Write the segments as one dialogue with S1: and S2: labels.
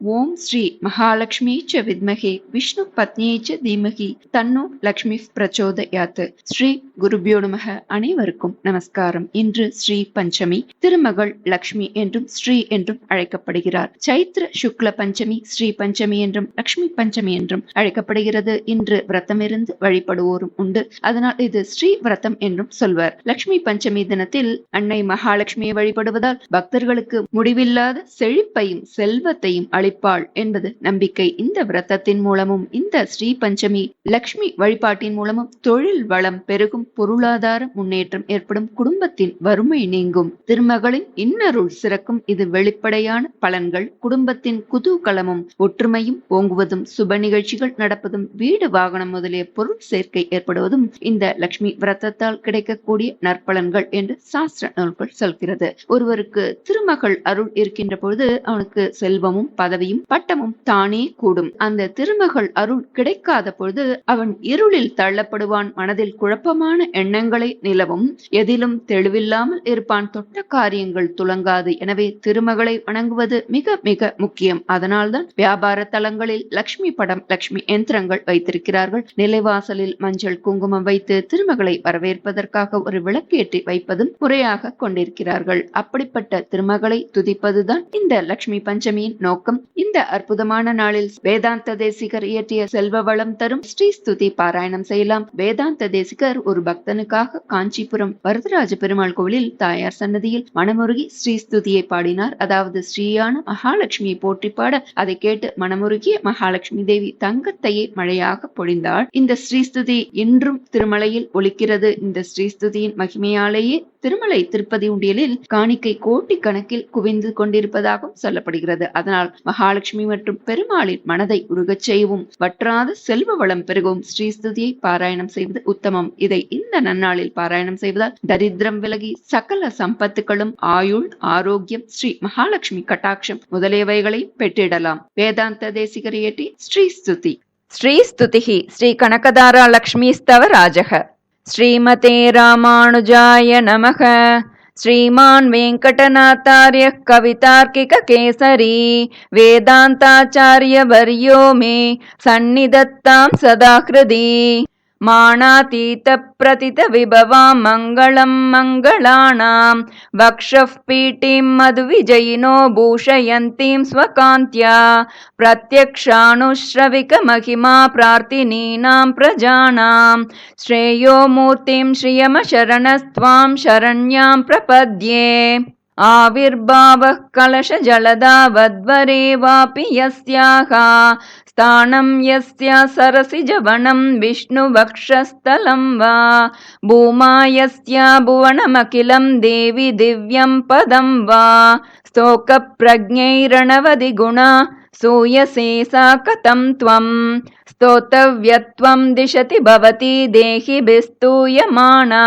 S1: ஓம் ஸ்ரீ மகாலட்சுமி ச வித்மகே விஷ்ணு பத்னியை ச தீமகி தன்னு லக்ஷ்மி பிரச்சோதயாத் ஸ்ரீ குருபியோ நமக அனைவருக்கும் நமஸ்காரம். இன்று ஸ்ரீ பஞ்சமி திருமகள் லக்ஷ்மி என்றும் ஸ்ரீ என்றும் அழைக்கப்படுகிறார். சைத்ர சுக்ல பஞ்சமி ஸ்ரீ பஞ்சமி என்றும் லக்ஷ்மி பஞ்சமி என்றும் அழைக்கப்படுகிறது. இன்று விரதமிருந்து வழிபடுவோரும் உண்டு. அதனால் இது ஸ்ரீ விரதம் என்றும் சொல்வர். லக்ஷ்மி பஞ்சமி தினத்தில் அன்னை மகாலட்சுமியை வழிபடுவதால் பக்தர்களுக்கு முடிவில்லாத செழிப்பையும் செல்வத்தையும் அளிப்பாள் என்பது நம்பிக்கை. இந்த விரதத்தின் மூலமும் இந்த ஸ்ரீ பஞ்சமி லக்ஷ்மி வழிபாட்டின் மூலமும் தொழில் வளம் பெருகும் பொருளாதார முன்னேற்றம் ஏற்படும் குடும்பத்தின் வறுமை நீங்கும். திருமகளின் இன்னருள் சிறக்கும் இது வெளிப்படையான பலன்கள். குடும்பத்தின் குதூகலமும் ஒற்றுமையும் ஓங்குவதும் சுப நிகழ்ச்சிகள் நடப்பதும் வீடு வாகனம் முதலிய பொருள் சேர்க்கை ஏற்படுவதும் இந்த லக்ஷ்மி விரதத்தால் கிடைக்கக்கூடிய நற்பலன்கள் என்று சாஸ்திர நூல்கள் சொல்கிறது. ஒருவருக்கு திருமகள் அருள் இருக்கின்ற பொழுது அவனுக்கு செல்வமும் பதவியும் பட்டமும் தானே கூடும். அந்த திருமகள் அருள் கிடைக்காத பொழுது அவன் இருளில் தள்ளப்படுவான். மனதில் குழப்பமான எண்ணங்களை நிலவும். எதிலும் தெளிவில்லாமல் இருப்பான். தொட்ட காரியங்கள் துலங்காது எனவே திருமகளை வணங்குவது மிக மிக முக்கியம். அதனால்தான் வியாபார தலங்களில் லக்ஷ்மி படம் லக்ஷ்மி எந்திரங்கள் வைத்திருக்கிறார்கள். நிலைவாசலில் மஞ்சள் குங்குமம் வைத்து திருமகளை வரவேற்பதற்காக ஒரு விளக்கேற்றி வைப்பதும் முறையாக கொண்டிருக்கிறார்கள். அப்படிப்பட்ட திருமகளை துதிப்பதுதான் இந்த லக்ஷ்மி பஞ்சமியின் நோக்கம். இந்த அற்புதமான நாளில் வேதாந்த தேசிகர் இயற்றிய செல்வ வளம் தரும் ஸ்ரீ ஸ்துதி பாராயணம் செய்யலாம். வேதாந்த தேசிகர் ஒரு பக்தனுக்காக காஞ்சிபுரம் வரதராஜ பெருமாள் கோவிலில் தாயார் சன்னதியில் மனமுருகி ஸ்ரீ ஸ்துதியை பாடினார். அதாவது ஸ்ரீயான மகாலட்சுமியை போற்றி பாட அதை கேட்டு மனமுருகிய மகாலட்சுமி தேவி தங்கத்தையே மழையாக பொழிந்தாள். இந்த ஸ்ரீஸ்துதி இன்றும் திருமலையில் ஒலிக்கிறது. இந்த ஸ்ரீஸ்துதியின் மகிமையாலேயே திருமலை திருப்பதி உண்டியலில் காணிக்கை கோட்டி கணக்கில் குவிந்து கொண்டிருப்பதாகவும் சொல்லப்படுகிறது. அதனால் மகாலட்சுமி மற்றும் பெருமாளின் மனதை உருகச் செய்யவும் வற்றாத செல்வ வளம் பெருகவும் ஸ்ரீஸ்துதியை பாராயணம் செய்வது உத்தமம். இதை இந்த நன்னாளில் பாராயணம் செய்வதால் தரித்திரம் விலகி சகல சம்பத்துகளும் ஆயுள் ஆரோக்கியம் ஸ்ரீ மகாலட்சுமி கட்டாட்சம் முதலியவைகளை பெற்றிடலாம். வேதாந்த தேசிகரையேட்டி ஸ்ரீஸ்துதி
S2: ஸ்ரீஸ்துதிகி ஸ்ரீ கனகதாரா லக்ஷ்மீஸ்தவ ராஜக. ஸ்ரீமதே ராமானுஜாய நமக. श्रीमान् वेङ्कटनाथार्यः कवितार्किककेसरी वेदान्ताचार्यवर्यो मे सन्निधत्तां सदा हृदि माणातीतप्रतितविभवां मङ्गलं मङ्गलानां वक्षः पीठीं मधुविजयिनो भूषयन्तीं स्वकान्त्या प्रत्यक्षानुश्रविकमहिमा प्रार्थिनीनां प्रजानां श्रेयो मूर्तिं श्रियमशरणस्त्वां शरण्यां प्रपद्ये। आविर्भावः कलशजलदावद्वरे वापि यस्याः स्थानं यस्य सरसिजवनं विष्णुवक्षस्थलं वा। भूमा यस्य भुवनमखिलं देवि दिव्यं पदं वा। स्तोकप्रज्ञैरणवधिगुणा सूयसे सा कथं त्वं। स्तोतव्यत्वं दिशति भवति देहिभिस्तूयमाना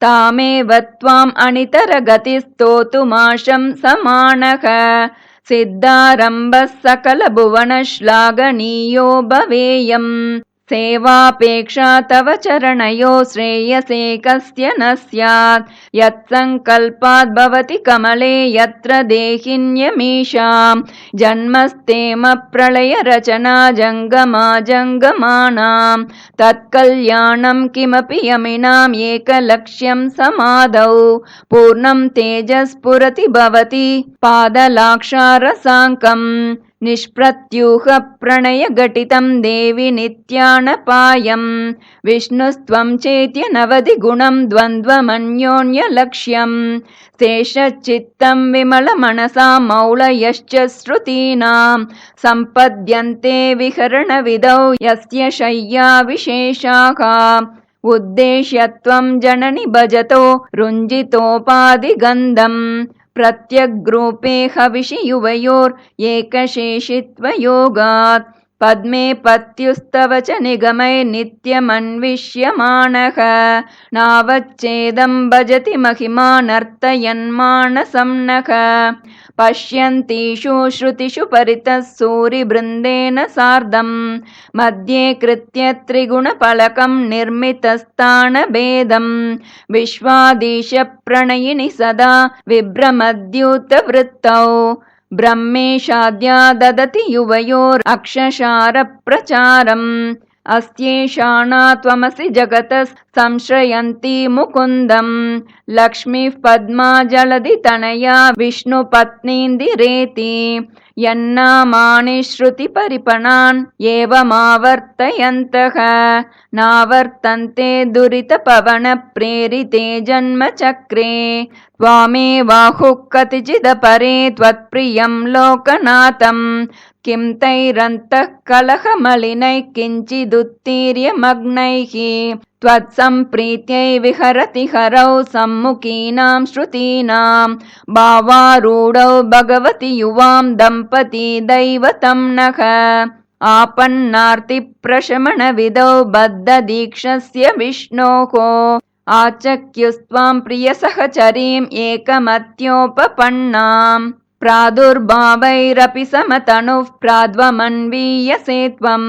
S2: तामेव त्वाम् अनितरगतिस्तोतुमाशं समानः सिद्धारम्भः सकलभुवनश्लाघनीयो भवेयम् सेवापेक्षा तव चरणयो श्रेयसे कस्य न स्यात्। यत्सङ्कल्पात् भवति कमले यत्र देहिन्यमीषां जन्मस्तेम प्रलयरचना जङ्गमा जङ्गमानां तत्कल्याणं किमपि यमिनाम् एकलक्ष्यं समादौ। पूर्णं तेजस्फुरति भवति पादलाक्षारसाङ्कम् निष्प्रत्यूहप्रणयघटितं देवि नित्यानपायं। विष्णुस्त्वं चेत्य नवधिगुणं द्वन्द्वमन्योन्यलक्ष्यं। शेषच्चित्तं विमलमनसा मौलयश्च श्रुतीनां। सम्पद्यन्ते विहरणविधौ यस्य शय्या विशेषाः उद्देश्यत्वं जननि भजतो रुञ्जितोपाधिगन्धम् प्रत्यग्रूपे हविषि युवयोर्येकशेषित्वयोगात् पद्मे पत्युस्तव च निगमैर्नित्यमन्विष्यमाणः नावच्चेदं भजति महिमा नर्तयन्मानसं नः। पश्यन्तीषु श्रुतिषु परितः सूरिबृन्देन सार्धं मध्ये कृत्य त्रिगुणफलकं निर्मितस्थानभेदं विश्वाधीशप्रणयिनि सदा विभ्रमद्यूतवृत्तौ ब्रह्मेशाद्या ददति युवयोरक्षशारप्रचारम् अस्त्येषाणा त्वमसि जगतः संश्रयन्ती मुकुन्दम्। लक्ष्मीः पद्मा जलधि तनया विष्णुपत्नीन्दिरेति यन्नामानि श्रुतिपरिपणान् एवमावर्तयन्तः। नावर्तन्ते दुरितपवनप्रेरिते जन्मचक्रे त्वामेवाहुः कतिचिदपरे त्वत्प्रियं लोकनाथम् किं तैरन्तः कलहमलिनैः किञ्चिदुत्तीर्यमग्नैः त्वत्सम्प्रीत्यै विहरति हरौ सम्मुखीनां श्रुतीनां भावारूढौ भगवति युवां दम्पती दैवतं नः आपन्नार्तिप्रशमनविदौ बद्धदीक्षस्य विष्णोः आचक्युस्त्वां प्रियसहचरीम् एकमत्योपपन्नाम् प्रादुर्भावैरपि समतनुः प्राद्वमन्वीयसे त्वम्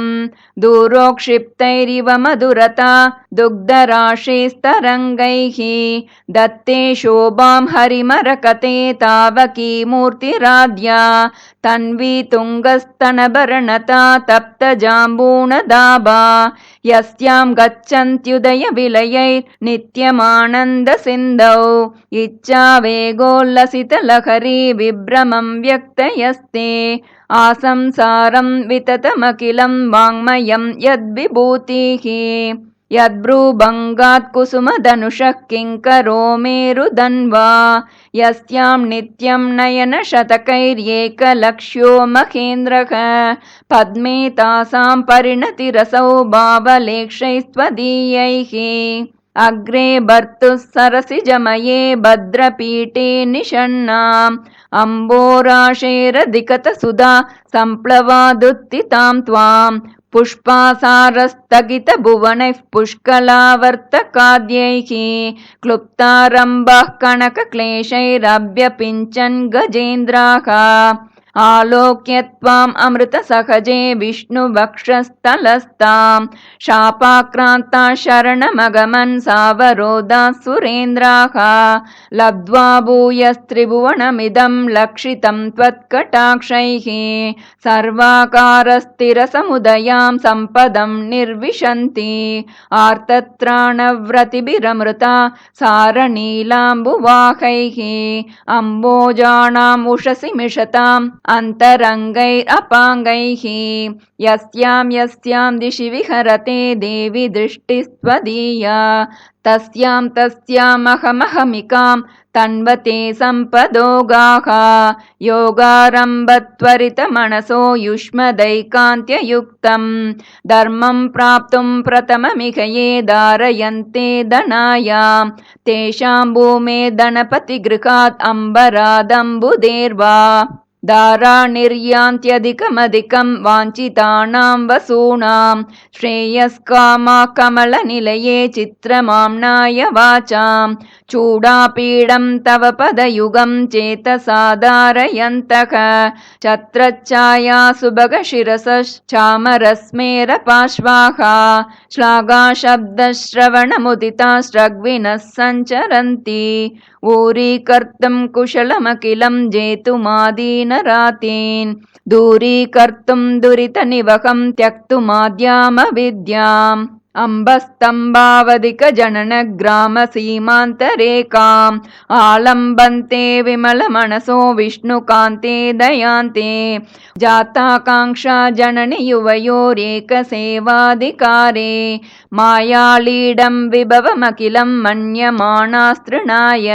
S2: दूरोक्षिप्तैरिव मधुरता दुग्धराशेस्तरङ्गैः दत्ते शोभां हरिमरकते तावकी मूर्तिराद्या तन्वी तुङ्गस्तनभरणता तप्तजाम्बूणदाबा यस्यां गच्छन्त्युदयविलयैर्नित्यमानन्दसिन्धौ इच्छावेगोल्लसितलहरी विभ्रमं व्यक्तयस्ते। आसंसारं विततमखिलं वाङ्मयं यद्विभूतिः यद्भ्रूभङ्गात् कुसुमधनुषः किङ्करो मेरुदन्वा यस्यां नित्यं नयनशतकैर्येकलक्ष्यो महेन्द्रः। पद्मे तासां परिणतिरसौ भावलेक्षैस्त्वदीयैः अग्रे भर्तुः सरसिजमये भद्रपीठे निषण्णाम्। अम्बोराशेरधिकतसुधा सम्प्लवादुत्थितां त्वाम् पुष्पासारस्थगितभुवनैः पुष्कलावर्तकाद्यैः क्लुप्तारम्भः कनकक्लेशैरभ्यपिञ्चन् गजेन्द्राः आलोक्य त्वाम् अमृतसहजे विष्णुवक्षस्थलस्तां शापाक्रान्ता शरणमगमन् सावरोधाः सुरेन्द्राः लब्ध्वा भूयस्त्रिभुवनमिदं लक्षितं त्वत्कटाक्षैः सर्वाकारस्थिरसमुदयां सम्पदं निर्विशन्ति आर्तत्राणव्रतिभिरमृता सारनीलाम्बुवाहैः अम्बोजानाम् उषसि मिषताम् अन्तरङ्गैरपाङ्गैः यस्यां यस्यां दिशि विहरते देवि दृष्टिस्त्वदीया। तस्यां तस्यामहमहमिकां तन्वते सम्पदोगाः योगारम्भत्वरितमनसो युष्मदैकान्त्ययुक्तं धर्मं प्राप्तुं प्रथममिह ये धारयन्ते धनायां तेषां भूमे धनपतिगृहात् अम्बरादम्बुदेर्वा दारानिर्यान्त्यधिकमधिकं वाञ्छितानां वसूनां श्रेयस्कामा कमलनिलये चित्रमाम्नाय वाचां चूडापीडं तव पदयुगं चेतसाधारयन्तः। छत्रच्छाया सुभगशिरसश्चामरस्मेरपाश्वाः श्लाघाशब्दश्रवणमुदिता स्रग्विनः सञ्चरन्ति ऊरीकर्तुं कुशलमखिलं जेतुमादीनरातीन्। दूरीकर्तुं दुरितनिवहं त्यक्तुमाद्यामविद्याम् अम्बस्तम्भावधिकजननग्रामसीमान्तरेकाम् आलम्बन्ते विमलमनसो विष्णुकान्ते दयान्ते। जाताकाङ्क्षा जननि युवयोरेकसेवाधिकारे। मायालीडं विभवमखिलं मन्यमाणास्तृणाय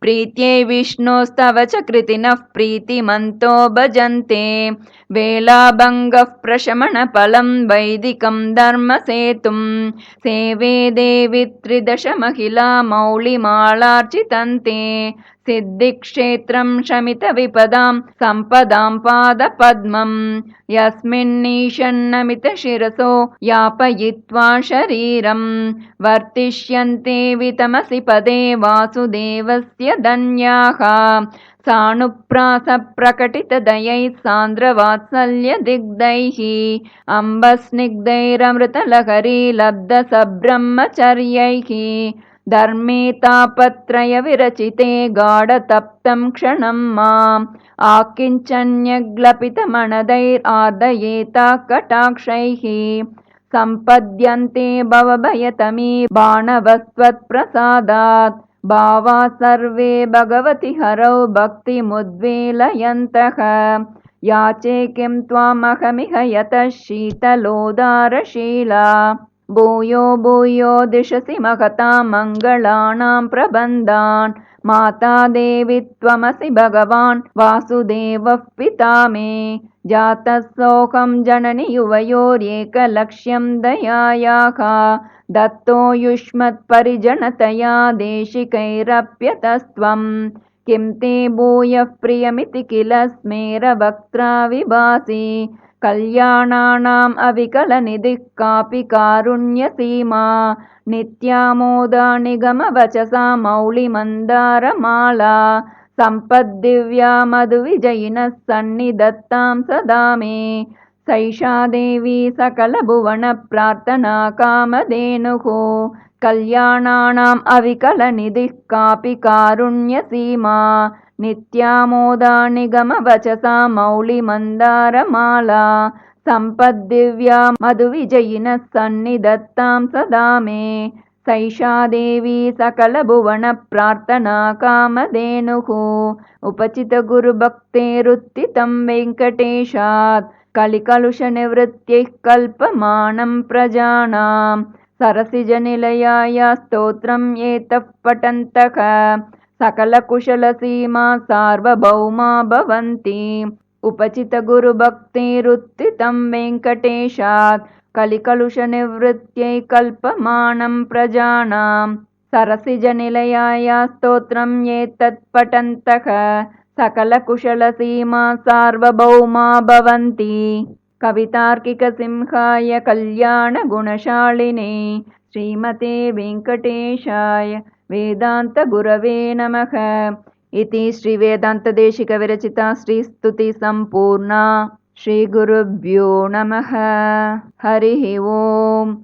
S2: प्रीत्यै विष्णोस्तव च कृतिनः प्रीतिमन्तो भजन्ते। वेलाभङ्गः प्रशमनफलं वैदिकं धर्मसेतुं सेवे देवि त्रिदशमहिला मौलिमालार्चितन्ते सिद्धिक्षेत्रं शमितविपदां सम्पदां पादपद्मं। यस्मिन्नीशन्नमितशिरसो यापयित्वा शरीरं। वर्तिष्यन्ते वितमसि पदे वासुदेवस्य धन्याः। सानुप्रासप्रकटितदयैः सान्द्रवात्सल्यदिग्धैः। अम्बस्निग्धैरमृतलहरी लब्धसब्रह्मचर्यैः धर्मे तापत्रयविरचिते गाढतप्तं क्षणं माम्। आकिञ्चन्यग्लपितमणदैरार्दयेता कटाक्षैः सम्पद्यन्ते भवभयतमी बाणवस्त्वत्प्रसादात्। भावा सर्वे भगवति हरौ भक्तिमुद्वेलयन्तः याचे किं त्वामहमिह यतः शीतलोदारशीला भूयो भूयो दिशसि महतां मङ्गलानां प्रबन्धान्। माता देवि त्वमसि भगवान् वासुदेवः पिता मे। जातः सोऽहं जननि युवयोरेकलक्ष्यं दयायाः। दत्तो युष्मत्परिजनतया देशिकैरप्यतस्त्वं। किं ते भूयः प्रियमिति किल स्मेरवक्त्रा विभासि कल्याणानाम् अविकलनिधिः कापि कारुण्यसीमा नित्यामोदा निगमवचसा मौलिमन्दारमाला सम्पद्दिव्या मधुविजयिनः सन्निधत्तां सदा मे सैषा देवी सकलभुवनप्रार्थना कामधेनुः कल्याणानाम् अविकलनिधिः कापि कारुण्यसीमा नित्यामोदा निगमवचसा मौलिमन्दारमाला सम्पद्दिव्या मधुविजयिनः सन्निधत्तां सदा मे। सैषा देवी सकलभुवनप्रार्थना कामधेनुः उपचितगुरुभक्तेरुत्थितं वेङ्कटेशात् कलिकलुषनिवृत्त्यैः कल्पमानं प्रजानां सरसिजनिलयाय स्तोत्रम् एतः पठन्तः सकलकुशलसीमा सार्वभौमा भवन्ति उपचितगुरुभक्तिरुत्थितं वेङ्कटेशात् कलिकलुषनिवृत्त्यै कल्पमानं प्रजानां सरसिजनिलयाय स्तोत्रम् एतत् पठन्तः सकलकुशलसीमा सार्वभौमा भवन्ति कवितार्किकसिंहाय कल्याणगुणशालिने श्रीमते वेङ्कटेशाय वेदान्तगुरवे नमः। इति श्रीवेदान्तदेशिकविरचिता श्रीस्तुतिसम्पूर्णा श्रीगुरुभ्यो नमः। हरिः ओम्